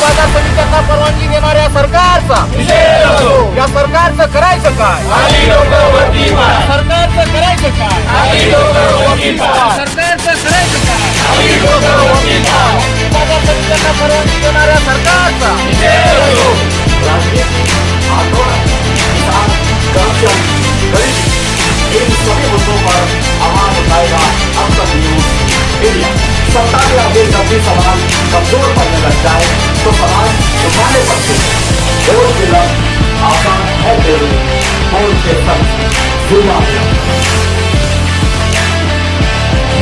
बाजार समित्यांना परवानगी देणाऱ्या सरकारचा. या सरकारचं करायचं काय? सरकारचं करायचं काय? सरकारचं करायचं काय? बाजार समित्यांना परवानगी देणाऱ्या सरकारचा. उठाने पड़ते हैं। वोट के लग आसान है दिल वोट के संग जुड़ा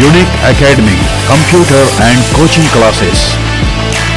unique academy computer and coaching classes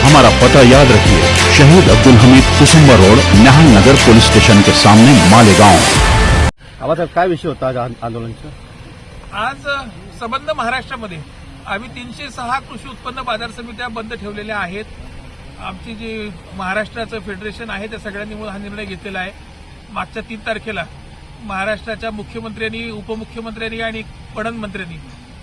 हमारा पता याद रखिए शहीद Abdul Hamid Kusumba road Nyahal Nagar police station के सामने मालेगांव। आवाज काय विषय होता आज आं- आंदोलनाचा? आज संबंध महाराष्ट्रामध्ये. आम्ही तीनशे सहा कृषी उत्पन्न बाजार समित्या बंद ठेवलेल्या आहेत. आमची जी महाराष्ट्राचं फेडरेशन आहे त्या सगळ्यांनी मिळून हा निर्णय घेतलेला आहे. मागच्या तीन तारखेला महाराष्ट्राच्या मुख्यमंत्र्यांनी उपमुख्यमंत्र्यांनी आणि पणन मंत्र्यांनी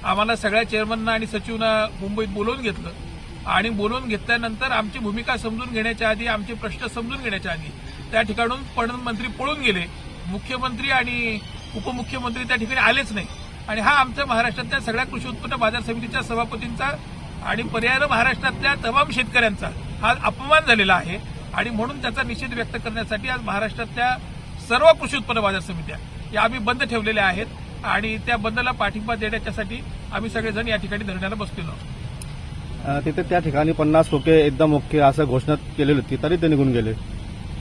आम्हाला सगळ्या चेअरमनना आणि सचिवना मुंबईत बोलवून घेतलं. आणि बोलवून घेतल्यानंतर आमची भूमिका समजून घेण्याच्या आधी आमचे प्रश्न समजून घेण्याच्या आधी त्या ठिकाणून पणन मंत्री पळून गेले. मुख्यमंत्री आणि उपमुख्यमंत्री त्या ठिकाणी आलेच नाही. आणि हा आमच्या महाराष्ट्रातल्या सगळ्या कृषी उत्पन्न बाजार समितीच्या सभापतींचा आणि पर्याय महाराष्ट्रातल्या तमाम शेतकऱ्यांचा हा अपमान झालेला आहे. आणि म्हणून त्याचा निषेध व्यक्त करण्यासाठी आज महाराष्ट्रातल्या सर्व कृषी उत्पन्न बाजार समित्या या आम्ही बंद ठेवलेल्या आहेत. आणि त्या बंदला पाठिंबा देण्याच्यासाठी आम्ही सगळेजण या ठिकाणी धरण्याला बसलेलो आहोत. तिथे त्या ठिकाणी पन्नास टोके एकदम ओके असं घोषणा केलेली होती तरी ते निघून गेले.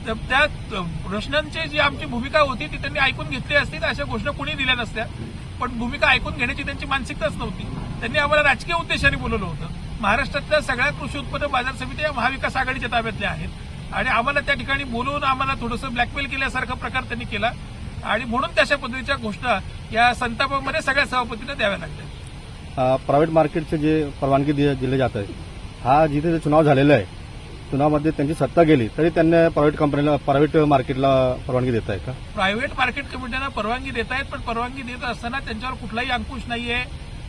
तर त्या प्रश्नांची जी आमची भूमिका होती ती त्यांनी ऐकून घेतली असती तर अशा घोषणा कोणी दिल्या नसत्या. पण भूमिका ऐकून घेण्याची त्यांची मानसिकताच नव्हती. त्यांनी आम्हाला राजकीय उद्देशाने बोलवलं होतं. महाराष्ट्रातल्या सगळ्या कृषी उत्पन्न बाजार समिती या महाविकास आघाडीच्या ताब्यातल्या आहेत. आणि आम्हाला त्या ठिकाणी बोलवून आम्हाला थोडंसं ब्लॅकमेल केल्यासारखा प्रकार त्यांनी केला. आणि म्हणून तशा पद्धतीच्या घोषणा या संतापामध्ये सगळ्या सभापतींना द्याव्या लागल्या. प्रायव्हेट मार्केटचे जे परवानगी दि- दिले जात आहे हा जिथे जे चुनाव झालेला आहे चुनावमध्ये त्यांची सत्ता गेली तरी त्यांना प्रायव्हेट कंपनीला प्रायव्हेट मार्केटला परवानगी देत आहे का? प्रायव्हेट मार्केट कमिट्यांना परवानगी देत आहेत पण परवानगी देत असताना त्यांच्यावर कुठलाही अंकुश नाहीये.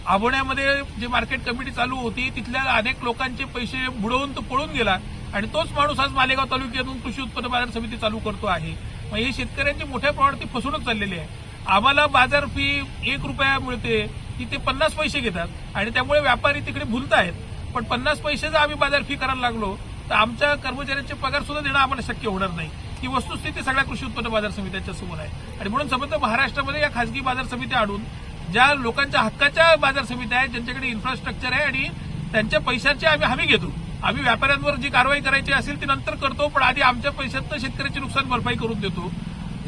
आभोण्यामध्ये जे मार्केट कमिटी चालू होती तिथल्या अनेक लोकांचे पैसे बुडवून तो पळून गेला. आणि तोच माणूस आज मालेगाव तालुक्यातून कृषी उत्पन्न बाजार समिती चालू करतो आहे. मग हे शेतकऱ्यांची मोठ्या प्रमाणात ती फसवणूक चाललेली आहे. आम्हाला बाजार फी एक रुपया मिळते की ते पन्नास पैसे घेतात आणि त्यामुळे व्यापारी तिकडे भुलत आहेत. पण पन्नास पैसे जर आम्ही बाजार फी करायला लागलो तर आमच्या कर्मचाऱ्यांचे पगार सुद्धा देणं आम्हाला शक्य होणार नाही. ही वस्तुस्थिती सगळ्या कृषी उत्पन्न बाजार समित्यांच्या समोर आहे. आणि म्हणून समजा महाराष्ट्रामध्ये या खासगी बाजार समित्या आणून ज्या लोकांच्या हक्काच्या बाजार समित्या आहेत ज्यांच्याकडे इन्फ्रास्ट्रक्चर आहे आणि त्यांच्या पैशाची आम्ही हमी घेतो. आम्ही व्यापाऱ्यांवर जी कारवाई करायची असेल ती नंतर करतो पण आधी आमच्या पैशातनं शेतकऱ्याची नुकसान भरपाई करून देतो.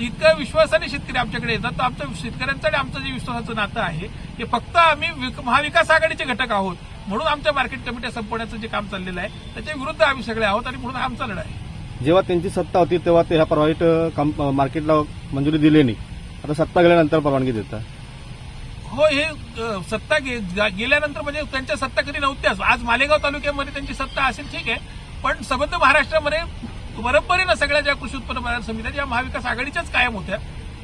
इतक्या विश्वासाने शेतकरी आमच्याकडे येतात. तर आमच्या शेतकऱ्यांचं आणि आमचं जे विश्वासाचं नातं आहे हे फक्त आम्ही विक- महाविकास आघाडीचे घटक आहोत. म्हणून आमच्या मार्केट कमिट्या संपवण्याचं जे काम चाललेलं आहे त्याच्या विरुद्ध आम्ही सगळे आहोत आणि म्हणून आमचा लढा आहे. जेव्हा त्यांची सत्ता होती तेव्हा ते ह्या प्रायव्हेट कंप- मार्केटला मंजुरी दिली नाही. आता सत्ता गेल्यानंतर परवानगी देतात हो हे सत्ता गेल्यानंतर म्हणजे त्यांच्या सत्ता कधी नव्हत्याच. आज मालेगाव तालुक्यामध्ये त्यांची सत्ता असेल ठीक आहे. पण संबंध महाराष्ट्रामध्ये परंपरेनं सगळ्या ज्या कृषी उत्पन्न बाजार समित्या ज्या महाविकास आघाडीच्याच कायम होत्या.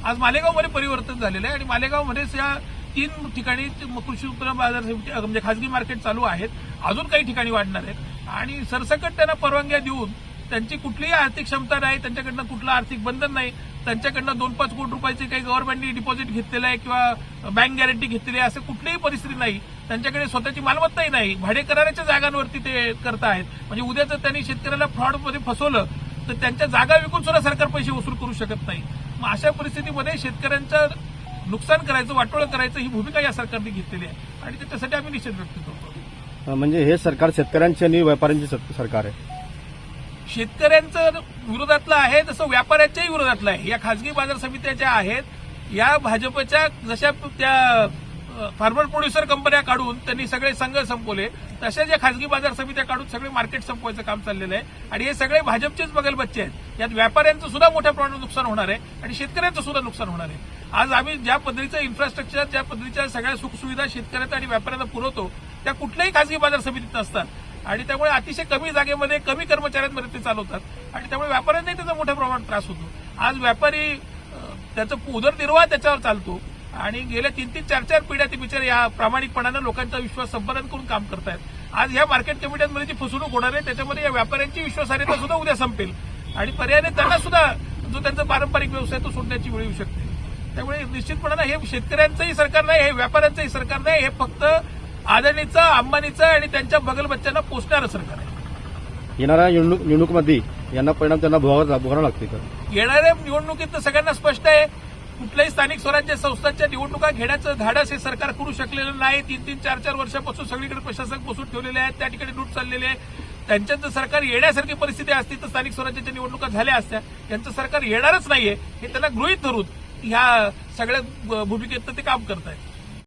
आज मालेगावमध्ये परिवर्तन झालेलं आहे आणि मालेगावमध्येच या तीन ठिकाणी कृषी उत्पन्न बाजार समिती म्हणजे खासगी मार्केट चालू आहेत. अजून काही ठिकाणी वाढणार आहेत. आणि सरसकट त्यांना परवानग्या देऊन त्यांची कुठलीही आर्थिक क्षमता नाही त्यांच्याकडनं कुठलं आर्थिक बंधन नाही त्यांच्याकडनं दोन पाच कोटी रुपयाचे काही गव्हर्नमेंटनी डिपॉझिट घेतलेलं आहे किंवा बँक गॅरंटी घेतलेली आहे असं कुठलीही परिस्थिती नाही. त्यांच्याकडे स्वतःची मालमत्ताही नाही. भाडेकराराच्या जागांवरती ते करत आहेत म्हणजे उद्या जर त्यांनी शेतकऱ्याला फ्रॉडमध्ये फसवलं तर त्यांच्या जागा विकून सुद्धा सरकार पैसे वसूल करू शकत नाही. मग अशा परिस्थितीमध्ये शेतकऱ्यांचं नुकसान करायचं वाटोळं करायचं ही भूमिका या सरकारने घेतलेली आहे. आणि त्याच्यासाठी आम्ही निषेध व्यक्त करतो. म्हणजे हे सरकार शेतकऱ्यांची आणि व्यापाऱ्यांची सरकार आहे. शेतकऱ्यांचं विरोधातलं आहे तसं व्यापाऱ्यांच्याही विरोधातलं आहे. या खासगी बाजार समित्या ज्या आहेत या भाजपच्या जशा त्या फार्मर प्रोड्युसर कंपन्या काढून त्यांनी सगळे संघ संपवले. तशा ज्या खासगी बाजार समित्या काढून सगळे मार्केट संपवायचं काम चाललेलं आहे. आणि हे सगळे भाजपचेच बगलबच्चे आहेत. यात व्यापाऱ्यांचं सुद्धा मोठ्या प्रमाणात नुकसान होणार आहे आणि शेतकऱ्यांचं सुद्धा नुकसान होणार आहे. आज आम्ही ज्या पद्धतीचं इन्फ्रास्ट्रक्चर ज्या पद्धतीच्या सगळ्या सुखसुविधा शेतकऱ्यांना आणि व्यापाऱ्यांना पुरवतो त्या कुठल्याही खासगी बाजार समितीत नसतात. आणि त्यामुळे अतिशय कमी जागेमध्ये कमी कर्मचाऱ्यांमध्ये ते चालवतात. आणि त्यामुळे व्यापाऱ्यांनाही त्याचा मोठ्या प्रमाणात त्रास होतो. आज व्यापारी त्याचा त्याचं उदरनिर्वाह त्याच्यावर चालतो. आणि गेल्या तीन तीन चार चार पिढ्या ते बिचारे या प्रामाणिकपणानं लोकांचा विश्वास संपादन करून काम करतायत. आज ह्या मार्केट कमिट्यांमध्ये जी फसवणूक होणार आहे त्याच्यामध्ये या व्यापाऱ्यांची विश्वासार्हता सुद्धा उद्या संपेल. आणि पर्यायाने त्यांना सुद्धा जो त्यांचा पारंपरिक व्यवसाय तो सोडण्याची वेळ येऊ शकते. त्यामुळे निश्चितपणानं हे शेतकऱ्यांचंही सरकार नाही हे व्यापाऱ्यांचंही सरकार नाही हे फक्त अदानीचं अंबानीचं आणि त्यांच्या बगलबच्च्यांना पोचणारं सरकार आहे. येणाऱ्या निवडणूक निवडणुकीमध्ये यांना परिणाम त्यांना भोगावा भोगावा लागते का? येणाऱ्या निवडणुकीत तर सगळ्यांना स्पष्ट आहे कुठल्याही स्थानिक स्वराज्य संस्थांच्या निवडणुका घेण्याचं धाडस हे सरकार करू शकलेलं नाही. तीन तीन चार चार वर्षापासून सगळीकडे प्रशासक बसून ठेवलेले आहेत. त्या ठिकाणी लूट चाललेले आहे. त्यांच्यात जर सरकार येण्यासारखी परिस्थिती असती तर स्थानिक स्वराज्याच्या निवडणुका झाल्या असत्या. यांचं सरकार येणारच नाहीये हे त्यांना गृहीत धरून ह्या सगळ्या भूमिकेत ते काम करत आहेत